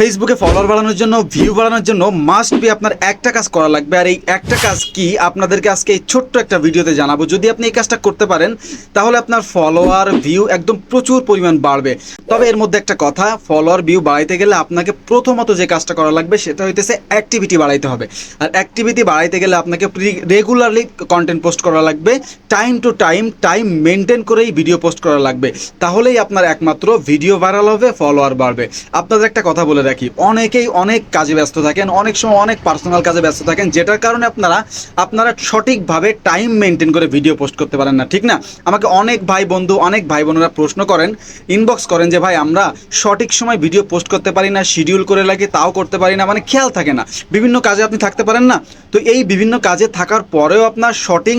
ফেসবুকে ফলোয়ার বাড়ানোর জন্য ভিউ বাড়ানোর জন্য মাস্ট বি আপনার একটা কাজ করা লাগবে। আর এই একটা কাজ কি? আপনাদেরকে আজকে এই ছোট্ট একটা ভিডিওতে জানাব। যদি আপনি এই কাজটা করতে পারেন, তাহলে আপনার ফলোয়ার ভিউ একদম প্রচুর পরিমাণ বাড়বে। তবে এর মধ্যে একটা কথা ফলোয়ার ভিউ বাড়াইতে গেলে আপনাকে প্রথমত যে কাজটা করা লাগবে, সেটা হইতেছে অ্যাক্টিভিটি বাড়াইতে হবে। আর অ্যাক্টিভিটি বাড়াইতে গেলে আপনাকে রেগুলারলি কন্টেন্ট পোস্ট করা লাগবে। Time to time time maintain করেই ভিডিও পোস্ট করা লাগবে। তাহলেই আপনার একমাত্র ভিডিও ভাইরাল হবে ফলোয়ার বাড়বে। আপনাদের একটা কথা বলে রাখি। অনেকেই অনেক কাজে ব্যস্ত থাকেন, অনেক সময় অনেক পার্সোনাল কাজে ব্যস্ত থাকেন, যেটার কারণে আপনারা আপনারা সঠিকভাবে টাইম মেনটেন করে ভিডিও পোস্ট করতে পারেন না, ঠিক না? আমাকে অনেক ভাই বন্ধু, অনেক ভাই বোনেরা প্রশ্ন করেন ইনবক্স করেন যে, ভাই, আমরা সঠিক সময় ভিডিও পোস্ট করতে পারি না শিডিউল করে লাগে, তাও করতে পারি না। মানে খেয়াল থাকে না। বিভিন্ন কাজে আপনি থাকতে পারেন না। তো এই বিভিন্ন কাজে থাকার পরেও আপনার সঠিক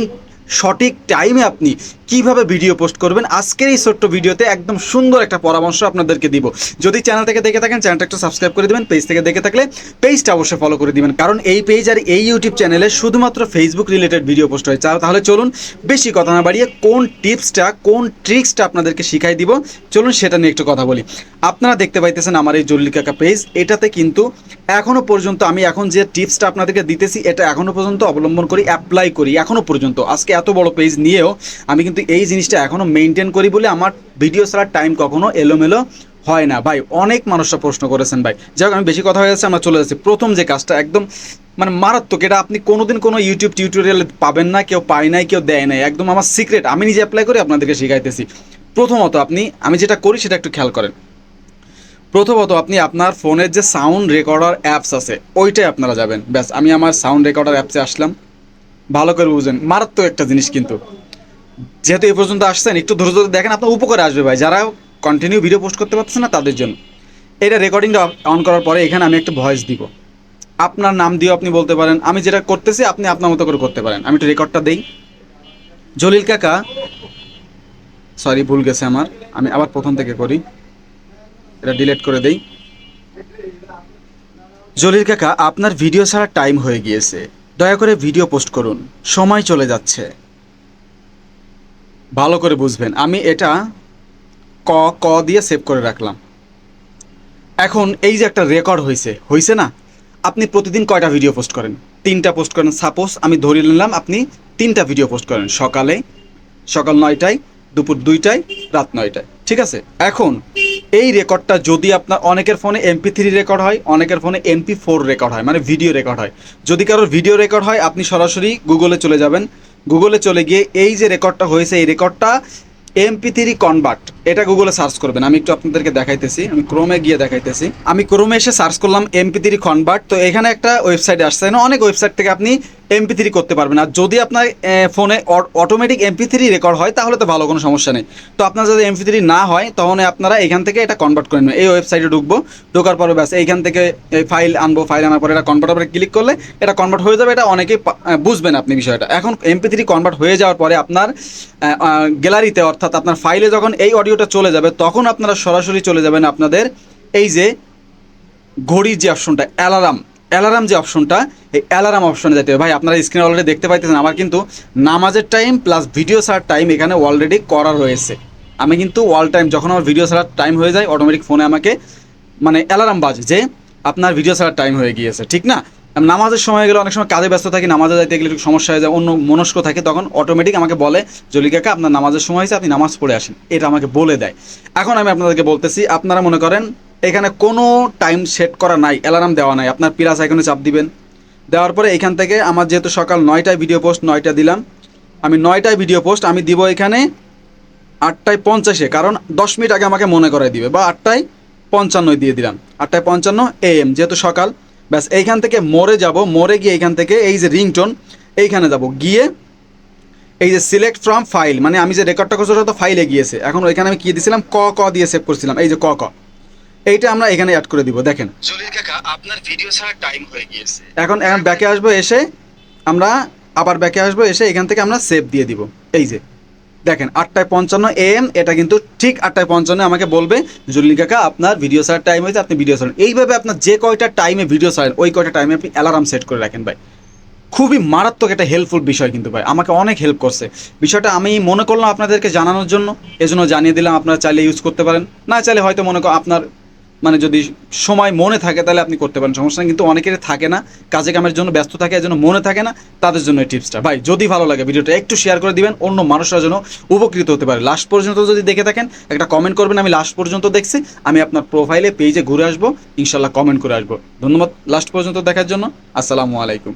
সঠিক টাইমে আপনি কীভাবে ভিডিও পোস্ট করবেন? আজকের এই ছোট্ট ভিডিওতে একদম সুন্দর একটা পরামর্শ আপনাদেরকে দিব। যদি চ্যানেল থেকে দেখে থাকেন, চ্যানেলটা একটু সাবস্ক্রাইব করে দিবেন, পেজ থেকে দেখে থাকলে পেজটা অবশ্যই ফলো করে দিবেন। কারণ এই পেজ আর এই ইউটিউব চ্যানেলে শুধুমাত্র ফেসবুক রিলেটেড ভিডিও পোস্ট হয়। তাহলে চলুন বেশি কথা না বাড়িয়ে কোন টিপসটা, কোন ট্রিক্সটা আপনাদেরকে শিখাই দিব? চলুন সেটা নিয়ে একটু কথা বলি। আপনারা দেখতে পাইতেছেন আমার এই জল্লি কাকা পেজ এটাতে কিন্তু এখনও পর্যন্ত আমি এখন যে টিপসটা আপনাদেরকে দিতেছি, এটা এখনও পর্যন্ত অবলম্বন করি অ্যাপ্লাই করি, এখনও পর্যন্ত। আজকে এত বড় পেজ নিয়েও আমি কিন্তু এই জিনিসটা এখনও মেনটেন করি বলে আমার ভিডিও ছাড়ার টাইম কখনো এলোমেলো হয় না। ভাই, অনেক মানুষরা প্রশ্ন করেছেন ভাই। যাই হোক, আমি বেশি কথা হয়ে যাচ্ছে আমরা চলে যাচ্ছি। প্রথম যে কাজটা একদম মানে মারাত্মক, এটা আপনি কোনোদিন কোনো ইউটিউব টিউটোরিয়াল পাবেন না, কেউ পায় নাই, কেউ দেয় নাই। একদম আমার সিক্রেট আমি নিজে অ্যাপ্লাই করে আপনাদেরকে শিখাইতেছি। প্রথমত আপনি, আমি যেটা করি সেটা একটু খেয়াল করেন। প্রথমত আপনি আপনার ফোনের যে সাউন্ড রেকর্ডার অ্যাপস আছে, ওইটাই আপনারা যাবেন। ব্যাস, আমি আমার সাউন্ড রেকর্ডার অ্যাপসে আসলাম। ভালো করে বুঝেন, মারাত্মক একটা জিনিস কিন্তু। যেহেতু এই পর্যন্ত আসছেন, একটু ধৈর্য ধরে দেখেন আপনার উপকারে আসবে ভাই। যারা কন্টিনিউ ভিডিও পোস্ট করতে পারছেন না, তাদের জন্য। এটা রেকর্ডিংটা অন করার পরে এখানে আমি একটা ভয়েস দিব। আপনার নাম দিয়েও আপনি বলতে পারেন। আমি যেটা করতেছি, আপনি আপনার মতো করে করতে পারেন। আমি একটু রেকর্ডটা দেই। জলিল কাকা সরি ভুল গেছে আমার। আমি আবার প্রথম থেকে করি। এটা ডিলিট করে দেই। জলিল কাকা, আপনার ভিডিও ছাড়া টাইম হয়ে গিয়েছে। দয়া করে ভিডিও পোস্ট করুন। সময় চলে যাচ্ছে। ভালো করে বুঝবেন। আমি এটা ক ক দিয়ে সেভ করে রাখলাম। এখন এই যে একটা রেকর্ড হয়েছে হয়েছে না? আপনি প্রতিদিন কয়টা ভিডিও পোস্ট করেন? তিনটা পোস্ট করেন। সাপোজ আমি ধরে নিলাম আপনি তিনটা ভিডিও পোস্ট করেন, সকালে, সকাল নয়টায়, দুপুর দুইটায়, রাত নয়টায়। ঠিক আছে? এখন এই রেকর্ডটা যদি আপনার অনেকের ফোনে এমপি থ্রি রেকর্ড হয়, অনেকের ফোনে এমপি ফোর রেকর্ড হয় মানে ভিডিও রেকর্ড হয়। যদি কারোর ভিডিও রেকর্ড হয়, আপনি সরাসরি গুগলে চলে যাবেন। গুগলে চলে গিয়ে এই যে রেকর্ডটা হয়েছে, এই রেকর্ডটা এমপি থ্রি কনভার্ট এটা গুগলে সার্চ করবেন। আমি একটু আপনাদেরকে দেখাইতেছি। আমি ক্রোমে গিয়ে দেখাইতেছি। আমি ক্রোমে এসে সার্চ করলাম এমপি থ্রি কনভার্ট তো এখানে একটা ওয়েবসাইট আসছে। অনেক ওয়েবসাইট থেকে আপনি এমপি থ্রি করতে পারবেন আর যদি আপনার ফোনে অটোমেটিক এমপি থ্রি রেকর্ড হয়, তাহলে তো ভালো, কোনো সমস্যা নেই। তো আপনার যদি এমপি থ্রি না হয়, তখন আপনারা এখান থেকে এটা কনভার্ট করে নেবেন। এই ওয়েবসাইটে ঢুকবো, ঢোকার পরে ব্যাস, এইখান থেকে এই ফাইল আনব ফাইল আনার পরে এটা কনভার্ট করে ক্লিক করলে এটা কনভার্ট হয়ে যাবে, এটা অনেকেই বুঝবেন আপনি বিষয়টা। এখন এমপি থ্রি কনভার্ট হয়ে যাওয়ার পরে আপনার গ্যালারিতে অর্থাৎ আপনার ফাইলে যখন এই অডিওটা চলে যাবে, তখন আপনারা সরাসরি চলে যাবেন আপনাদের এই যে ঘড়ির যে অপশনটা অ্যালার্ম অ্যালার্ম যে অপশনটা, এই অ্যালার্ম অপশনে যেতে হবে। ভাই, আপনারা স্ক্রিনে অলরেডি দেখতে পাইতেছেন, আমার কিন্তু নামাজের টাইম প্লাস ভিডিও ছাড়ার টাইম এখানে অলরেডি করা রয়েছে। আমি কিন্তু অল টাইম যখন আমার ভিডিও ছাড়ার টাইম হয়ে যায় অটোমেটিক ফোনে আমাকে মানে অ্যালার্ম বাজে যে আপনার ভিডিও ছাড়ার টাইম হয়ে গিয়েছে, ঠিক না? নামাজের সময় গেলে অনেক সময় কাজে ব্যস্ত থাকি, নামাজে যাইতে গেলে একটু সমস্যা হয়ে যায়, অন্য মনস্ক থাকে, তখন অটোমেটিক আমাকে বলে জলিকাকা আপনার নামাজের সময় হয়েছে, আপনি নামাজ পড়ে আসেন। এটা আমাকে বলে দেয়। এখন আমি আপনাদেরকে বলতেছি, আপনারা মনে করেন এখানে কোনো টাইম সেট করা নাই অ্যালার্ম দেওয়া নাই। আপনার প্লাস আইকনে চাপ দিবেন। দেওয়ার পরে এখান থেকে আমার যেহেতু সকাল নয়টায় ভিডিও পোস্ট নয়টা দিলাম। আমি নয়টায় ভিডিও পোস্ট আমি দিব এখানে আটটায় পঞ্চাশে, কারণ দশ মিনিট আগে আমাকে মনে করাই দিবে, বা আটটায় পঞ্চান্নয় দিয়ে দিলাম। আটটায় পঞ্চান্ন এ এম যেহেতু সকাল। ব্যাস, এইখান থেকে মরে যাব মরে গিয়ে এইখান থেকে এই যে রিংটোন এইখানে যাব। গিয়ে এই যে সিলেক্ট ফ্রম ফাইল মানে আমি যে রেকর্ডটা করছি, ওটা তো ফাইলে গিয়েছে। এখন ওইখানে আমি কি দিয়েছিলাম ক ক দিয়ে সেভ করছিলাম। এই যে ক ক। এইটা আমরা এখানে অ্যাড করে দিব দেখেন। জলিল কাকা আপনার ভিডিও ছাড়া টাইম হয়ে গিয়েছে। এখন এখন ব্যাকে আসব এসে আমরা আবার ব্যাকে আসব এসে এখান থেকে আমরা সেভ দিয়ে দিব। এই যে দেখেন আটটায় পঞ্চান্ন এম এটা কিন্তু ঠিক আটটায় পঞ্চান্ন আমাকে বলবে জুলি কাকা আপনার ভিডিও ছাড়ার টাইম হয়েছে আপনি ভিডিও ছাড়েন। এইভাবে আপনার যে কয়টা টাইমে ভিডিও ছাড়েন ওই কয়টা টাইমে আপনি অ্যালার্ম সেট করে রাখেন ভাই। খুবই মারাত্মক একটা হেল্পফুল বিষয় কিন্তু ভাই আমাকে অনেক হেল্প করছে। বিষয়টা আমি মনে করলাম আপনাদেরকে জানানোর জন্য এজন্য জানিয়ে দিলাম আপনারা চাইলে ইউজ করতে পারেন। না চাইলে হয়তো মনে কর আপনার মানে যদি সময় মনে থাকে, তাহলে আপনি করতে পারেন, সমস্যা কিন্তু অনেকের থাকে না, কাজে কামের জন্য ব্যস্ত থাকে, এজন্য মনে থাকে না, তাদের জন্য এই টিপসটা। ভাই, যদি ভালো লাগে ভিডিওটা, একটু শেয়ার করে দিবেন, অন্য মানুষরা যেন উপকৃত হতে পারে। লাস্ট পর্যন্ত যদি দেখে থাকেন, একটা কমেন্ট করবেন, আমি লাস্ট পর্যন্ত দেখছি, আমি আপনার প্রোফাইলে পেজে ঘুরে আসব ইনশাল্লাহ কমেন্ট করে আসব। ধন্যবাদ লাস্ট পর্যন্ত দেখার জন্য, আসসালামু আলাইকুম।